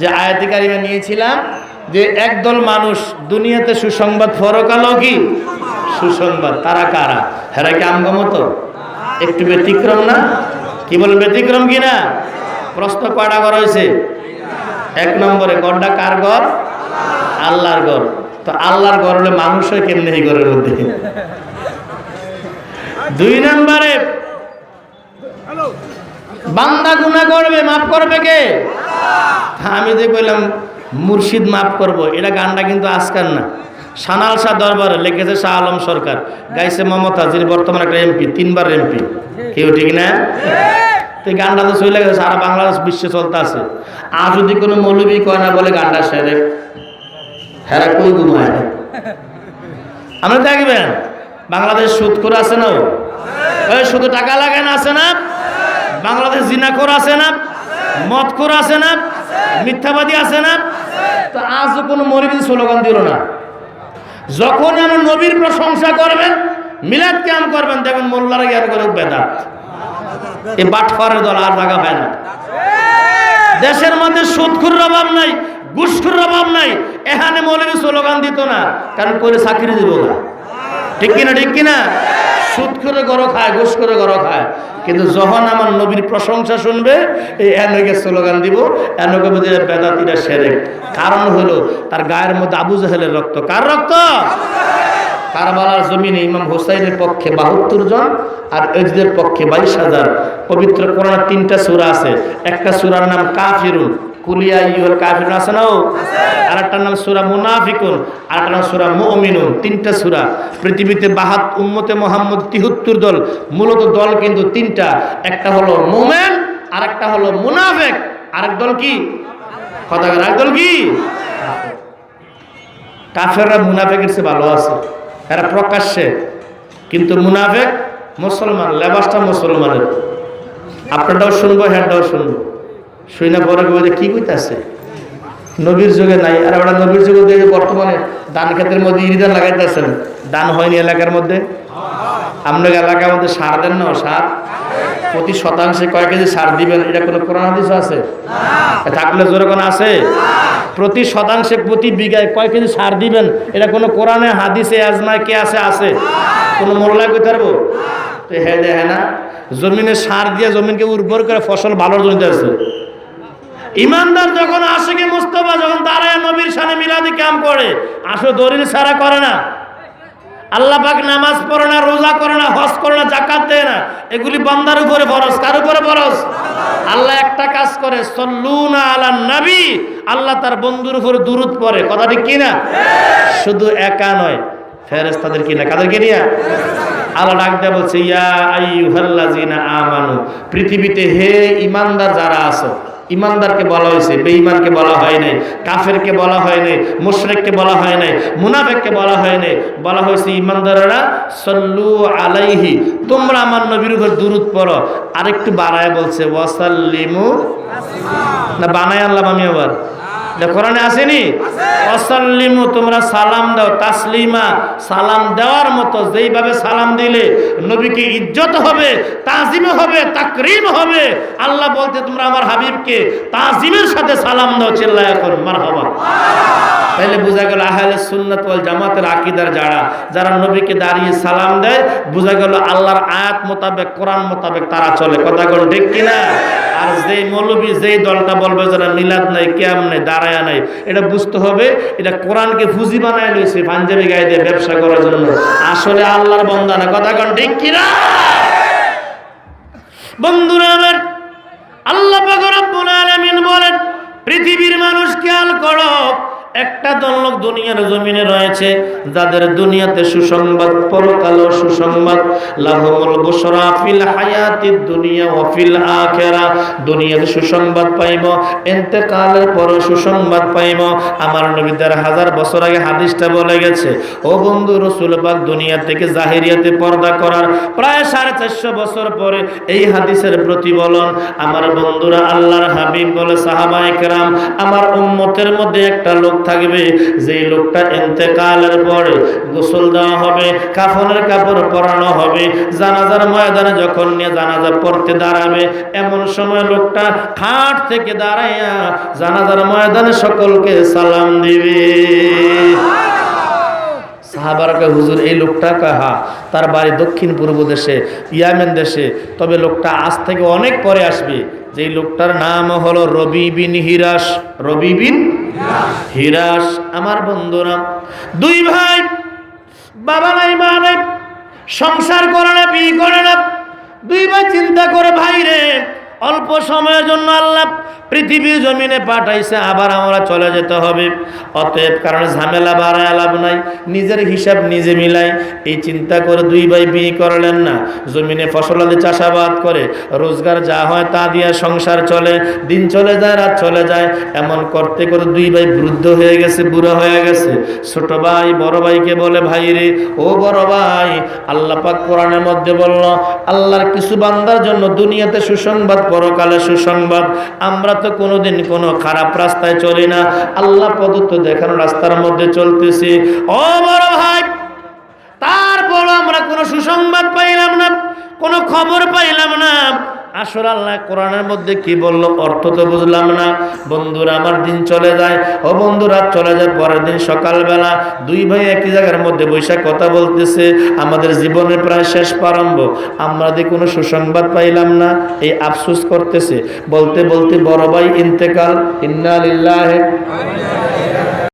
যে আয়াতি কারিমে নিয়েছিলাম যে একদল মানুষ দুনিয়াতে সুসংবাদ ফরকালো কি? সুসংবাদ। তারা কারা? হেরা কি আমগমতো একটু ব্যতিক্রম না? কি বলেন ব্যতিক্রম কি না? প্রশ্ন কয়টা ঘর হয়েছে? এক নম্বরে গড়টা কার ঘর? আল্লাহর ঘর। তো আল্লাহর ঘর হলে মানুষ হয় কেমনি এই ঘরের মধ্যে? দুই নম্বরে, বান্দা গুণা করবে, মাফ করবে কে? আমি যে কইলাম, মুর্শিদ মাফ করব, এটা গানটা কিন্তু আজকাল না। সানাল শাহ দরবারে লিখেছে শাহ আলম সরকার, গাইছে মমতা, যিনি বর্তমানে একটা এমপি, তিনবার এমপি। কেউ ঠিক না? তো গানটা তো চলে গেছে, সারা বাংলাদেশ বিশ্বে চলতে আছে। আর যদি কোনো মৌলবী কয় না বলে গানটা সেরে হ্যাঁ কই ঘুমায় আমরা দেখবেন, বাংলাদেশ সুদ করে আছে না ও? শুধু টাকা লাগে না আছে না? বাংলাদেশ জিনা করে আছে না? মদখোর আছে না? মিথ্যাবাদী আছে না? তো আজও কোনো মরিবিন স্লোগান দিল না। যখন এমন নবীর প্রশংসা করবেন, মিলাদ কাম করবেন, দেখবেন মোল্লারা জ্ঞান করে বেদাত। এই বাটফারের দল আর জায়গা পায় না। দেশের মধ্যে সুদখুর অভাব নাই ঘুষখুর অভাব নাই, এখানে মৌলবী স্লোগান দিত না, কারণ করে চাকরি দিব না ঠিক কিনা ঠিক কিনা? সুদ করে গরো খায়, ঘুষ করে গরো খায়। কিন্তু যখন আমার নবীর প্রশংসা শুনবে, এই এনকে স্লোগান দিব, এনকে বুঝে বেদাতিরা সেরে কারণ হলো, তার গায়ের মধ্যে আবু জাহেলের রক্ত। কার রক্ত? কারবালার জমিনে ইমাম হোসাইনের পক্ষে বাহাত্তর জন, আর এজদের পক্ষে বাইশ হাজার। পবিত্র কোরআন তিনটা সূরা আছে। একটা সূরার নাম কাফিরুন কুলিয়া আছে না আর নাম মুনাফিকুন আর নাম তিনটা পৃথিবীতে বাহাত মোহাম্মদ দল, মূলত দল কিন্তু তিনটা। একটা মোমেন দল কি? দল কাফেররা ভালো আছে। প্রকাশ্যে। কিন্তু মুনাফেক মুসলমান, লেবাসটা মুসলমানের। আপনারটাও শুনব হ্যাঁটাও শুনব। শুই না পরে কবে কি কইতাছে? নবীর যুগে নাই। আর ওরা নবীর যুগে দেখে বর্তমানে ধান ক্ষেতের মধ্যে ইরিদান লাগাইতেছেন। দান হয়নি এলাকার মধ্যে? আপনার এলাকার মধ্যে সার দেন না সার? প্রতি শতাংশে কয় কেজি সার দিবেন? এটা কোনো কোরআন হাদিস আছে? থাকলে জোরে কোনো আছে? প্রতি শতাংশে প্রতি বিঘায় কয় কেজি সার দিবেন? এটা কোনো কোরআনে, হাদিসে আজমায় কে আছে আছে? কোনো মোল্লা কইতে পারব? তো হ্যাঁ দেখে না, জমিনে সার দিয়ে জমিনকে উর্বর করে ফসল ভালো জমিতে আছে ইমানদার যখন আশেকে মুস্তফা, যখন দাঁড়ায় নবীর সামনে মিলাদি কাম করে আসো দরিল সারা করে না। আল্লাহ পাক নামাজ পড়ে না, রোজা করে না, হজ করে না জাকাত দেয় না। এগুলি বান্দার উপরে ফরজ। কার উপরে ফরজ? আল্লাহ একটা কাজ করে, সল্লুনা আলা নবী, আল্লাহ তার বন্ধুর উপরে দুরুদ পড়ে। কথা ঠিক কিনা শুধু একা নয় ফেরেস তাদের কিনা কাদেরকে নিয়ে? আল্লাহ ডাক দেয়া বলছে, ইয়া আইয়ুহাল্লাযিনা আমানু। পৃথিবীতে হে ইমানদার যারা আছো ইমানদারকে বলা হয়েছে, বেঈমানকে বলা হয় নাই, কাফেরকে বলা হয় নাই, মুশরিককে বলা হয় নাই, মুনাফিককে বলা হয় নাই, বলা হয়েছে, ইমানদারেরা, সল্লু আলাইহি, তোমরা আমার নবীর উপর দূরত পড়ো। আরেকটু বাড়ায় বলছে, ওয়াসাল্লিমু, না বানায় আল্লাহ আমি আবার। কোরআনে আসেনি? অসাল্লিমু, তোমরা সালাম দাও, তাসলিমা, সালাম দেওয়ার মতো, যেইভাবে সালাম দিলে নবীকে ইজ্জত হবে তাজিম হবে তাকরিম হবে। আল্লাহ বলতে তোমরা আমার হাবিবকে তাজিমের সাথে সালাম দাও, চিল্লা এখন মার হবা তাইলে বোঝা গেল আহলে সুন্নাত ওয়াল জামাতের আকিদার যারা যারা নবীকে দাঁড়িয়ে সালাম দেয়, বোঝা গেল আল্লাহর আয়াত মোতাবেক, কোরআন মোতাবেক তারা চলে। কথা কোন ঠিক কিনা? আর যে মৌলবী যেই দলটা বলবে যারা মিলাদ নাই, ক্যাম নাই, দাঁড়ায়া নাই, এটা বুঝতে হবে, এটা কোরআনকে ফুজি বানায় লইছে পাঞ্জাবি গায়ে দিয়ে ব্যবসা করার জন্য। আসলে আল্লাহর বন্দা না, কথা কোন ঠিক কিনা? বন্ধুরা আমার, আল্লাহ বলেন, পৃথিবীর মানুষ খেয়াল করো একটা দল লোক দুনিয়ার জমিনে রয়েছে, যাদের দুনিয়াতে সুসংবাদ, পরকালও সুসংবাদ। লাহুমুল বুশরা ফিল হায়াতিদ দুনিয়া ওয়া ফিল আখিরা। দুনিয়াতে সুসংবাদ পাইব ইন্তেকালের পরও সুসংবাদ পাইব। আমার নবী দেড় হাজার বছর আগে হাদিসটা বলে গেছে, ও বন্ধু, রসুল পাক দুনিয়া থেকে জাহিরিয়াতে পর্দা করার প্রায় সাড়ে চারশো বছর পরে এই হাদিসের প্রতিফলন আমার বন্ধুরা আল্লাহর হাবিব বলে সাহাবায়ে কেরাম আমার উম্মতের মধ্যে একটা লোক থাকবে, যেই লোকটা এতেকালের পরে গোসল দেওয়া হবে, কাফনের কাপড় পরানো হবে, জানাজার ময়দানে যখন নিয়ে জানাজা পড়তে দাঁড়াবে, এমন সময় লোকটা খাট থেকে দাঁড়াইয়া জানাজার ময়দানে সকলকে সালাম দিবে। সাহাবারকে হুজুর, এই লোকটা কাহা তার বাড়ি দক্ষিণ পূর্ব দেশে, ইয়ামেন দেশে, তবে লোকটা আজ থেকে অনেক পরে আসবে। যেই লোকটার নাম হলো রবি বিন হিরাস। রবি বিন হিরাস, আমার বন্ধুরা দুই ভাই, বাবা নাই, মা নাই, সংসার করে না, বিয়ে করে না। দুই ভাই চিন্তা করে, ভাই রে অল্প সময়ের জন্য আল্লাহ পৃথিবীর জমিনে পাঠাইছে, আবার আমরা চলে যেতে হবে। অতএব কারণ ঝামেলা বাড়ায় লাভ নাই, নিজের হিসাব নিজে মিলাই। এই চিন্তা করে দুই ভাই বিয়ে করলেন না। জমিনে ফসলাদি চাষাবাদ করে, রোজগার যা হয় তা দিয়ে সংসার চলে, দিন চলে যায়, রাত চলে যায়। এমন করতে করে দুই ভাই বৃদ্ধ হয়ে গেছে, বুড়ো হয়ে গেছে। ছোট ভাই, বড় ভাইকে বলে, ভাই রে, ও বড় ভাই, আল্লাহ পাক কোরআনের মধ্যে বলল, আল্লাহর কিছু বান্দার জন্য দুনিয়াতে সুসংবাদ পরকালে সুসংবাদ। আমরা তো কোনোদিন কোনো খারাপ রাস্তায় চলি না। আল্লাহ প্রদত্ত দেখানো রাস্তার মধ্যে চলতেছি। ও বড় ভাই তারপর আমরা কোনো সুসংবাদ কোনো খবর পাইলাম না। আসলে আল্লাহ কোরআনের মধ্যে কি বলল অর্থ তো বুঝলাম না। বন্ধুরা, আমার দিন চলে যায়। ও বন্ধুরা, চলে যায় পরের দিন সকালবেলা। দুই ভাই একই জায়গার মধ্যে বৈশাখ কথা বলতেছে। আমাদের জীবনের প্রায় শেষ প্রারম্ভ। আমরা কোনো সুসংবাদ পাইলাম না, এই আফসুস করতেছে। বলতে বলতে বড় ভাই ইন্তেকাল। ইন্না লিল্লাহি।